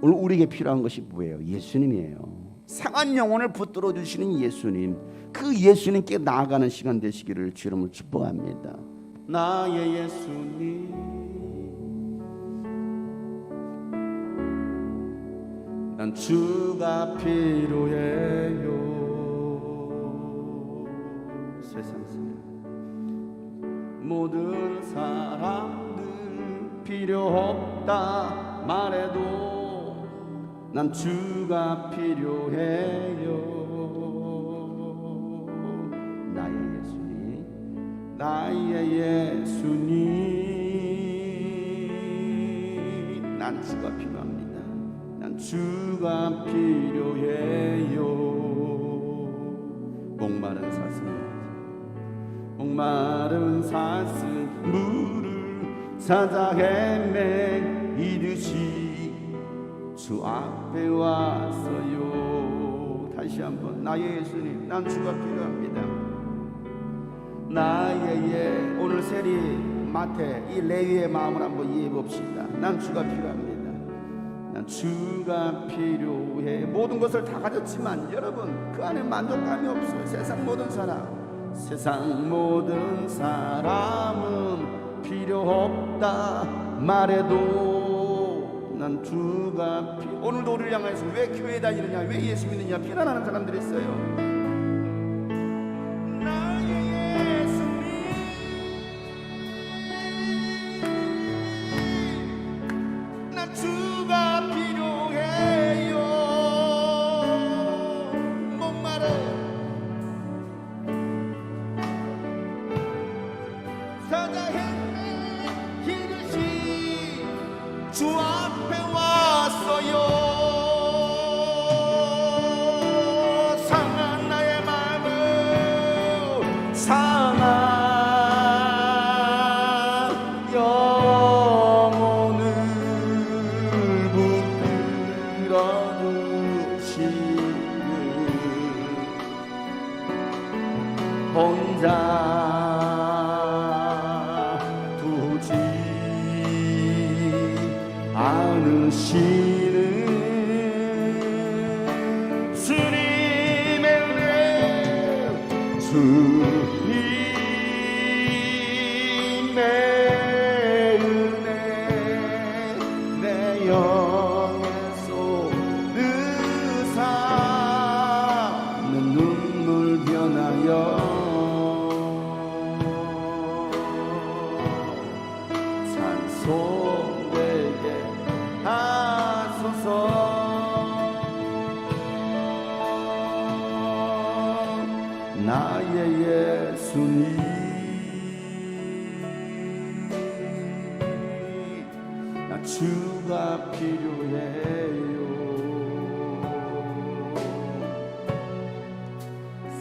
오늘 우리에게 필요한 것이 뭐예요? 예수님이에요. 상한 영혼을 붙들어 주시는 예수님. 그 예수님께 나아가는 시간 되시기를 주님을 축복합니다. 나의 예수님. 난 주가 필요해요. 세상 사람 모든 사람들 필요 없다 말해도 난 주가 필요해요. 나의 예수님, 나의 예수님, 난 주가 필요합니다. 난 주가 필요해요. 목마른 사슴. 목마른 사슴 물을 찾아 헤매 이듯이 주 앞에 왔어요. 다시 한번 나의 예수님 난 주가 필요합니다. 나의 예 오늘 세리 마태 이 레위의 마음을 한번 이해해 봅시다. 난 주가 필요합니다. 난 주가 필요해. 모든 것을 다 가졌지만 여러분 그 안에 만족감이 없어요. 세상 모든 사람. 세상 모든 사람은 필요 없다 말해도 난 주가 피... 오늘도 우리를 향해서 왜 교회 다니느냐 왜 예수 믿느냐 비난하는 사람들이 있어요 않으시는 나의 예수님. 나 주가 필요해요.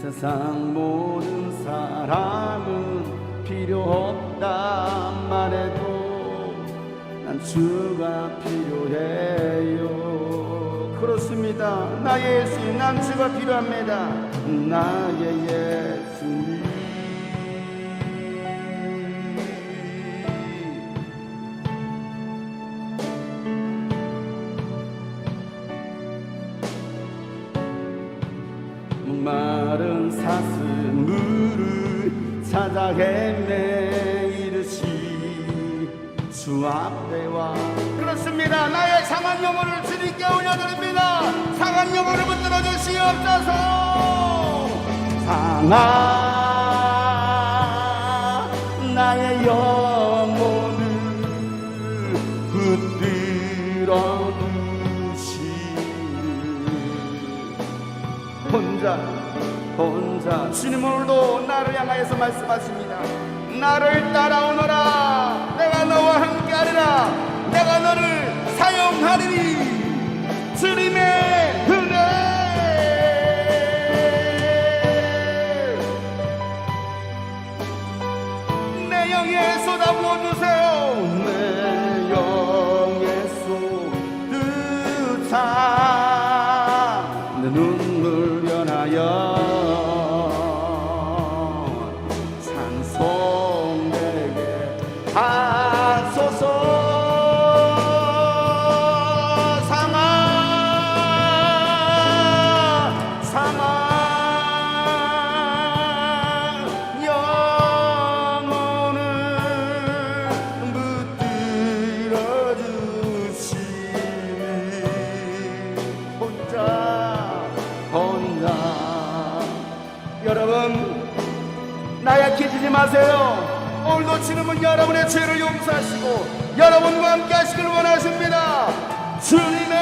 세상 모든 사람은 필요 없다 말해도 난 주가 필요해요. 그렇습니다. 나의 예수님 난 주가 필요합니다 나의 예수님. 목마른 사슴 물을 찾아 헤매이듯이 주 앞에 와. 그렇습니다. 나의 상한 영혼을 주님께 올려드립니다. 상한 영혼을 붙들어 주시옵소서 상한 나의 영혼을 붙들어 주시는 혼자 혼자 주님 오늘도 나를 향하여서 말씀하십니다. 나를 따라오너라. 내가 너와 함께하리라. 내가 너를 사용하리니 주님의 영에 쏟아부어 주세요 여러분 나약해지지 마세요. 오늘도 주님은 여러분의 죄를 용서하시고 여러분과 함께 하시길 원하십니다. 주님의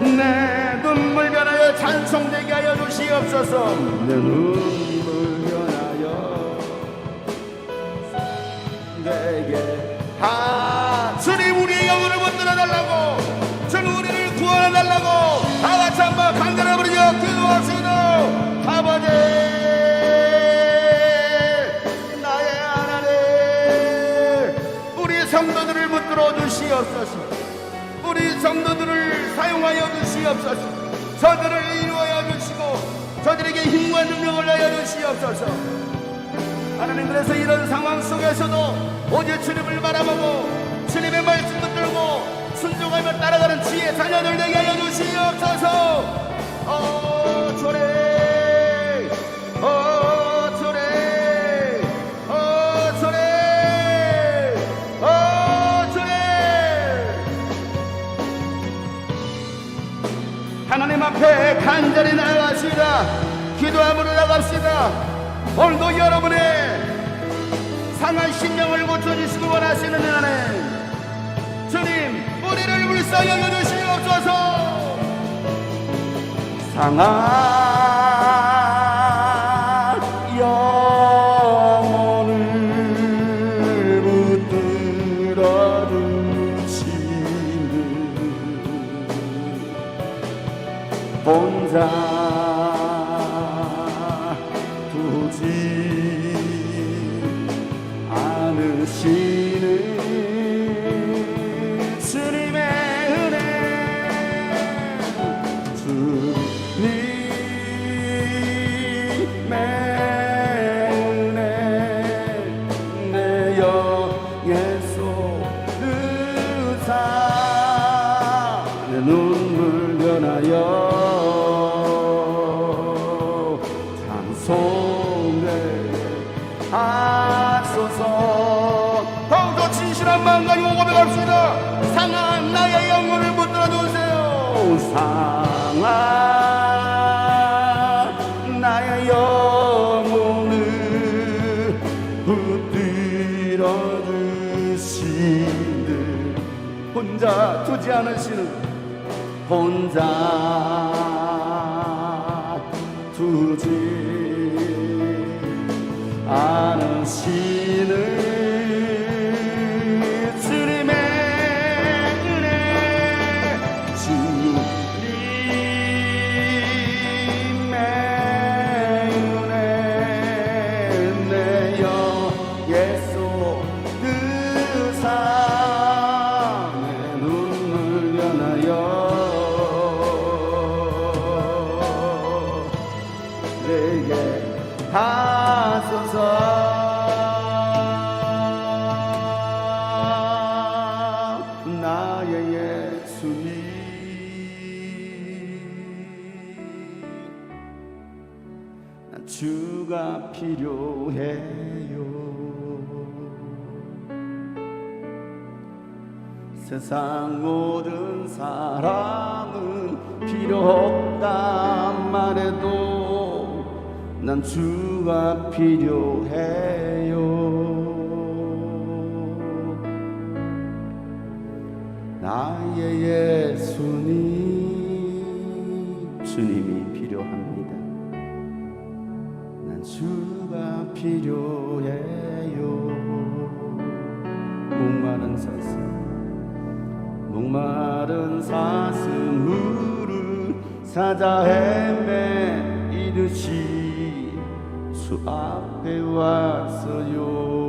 은혜 내 눈물 변하여 찬송되게 하여 주시옵소서 성도들을 사용하여 주시옵소서. 저들을 이루어야 주시고 저들에게 힘과 능력을 내어 주시옵소서. 하나님 그래서 이런 상황 속에서도 오직 주님을 바라보고 주님의 말씀 붙들고 순종하며 따라가는 지혜 자녀들 되게 하여 주시옵소서. 어 기도함으로 나갑시다. 오늘도 여러분의 상한 심령을 고쳐주시기 원하시는 하나님. 주님, 우리를 불쌍히 여겨주시옵소서. 상한 영혼을 붙들어 주시는 혼자 혼자 두지 않으시는 혼자 두지 않으시는 주가 필요해요. 세상 모든 사람은 필요 없단 말해도 난 주가 필요해요. 나의 예수님 주님이 주가 필요해요. 목마른 사슴 목마른 사슴으로 사자 헤매 이르시 주 앞에 왔어요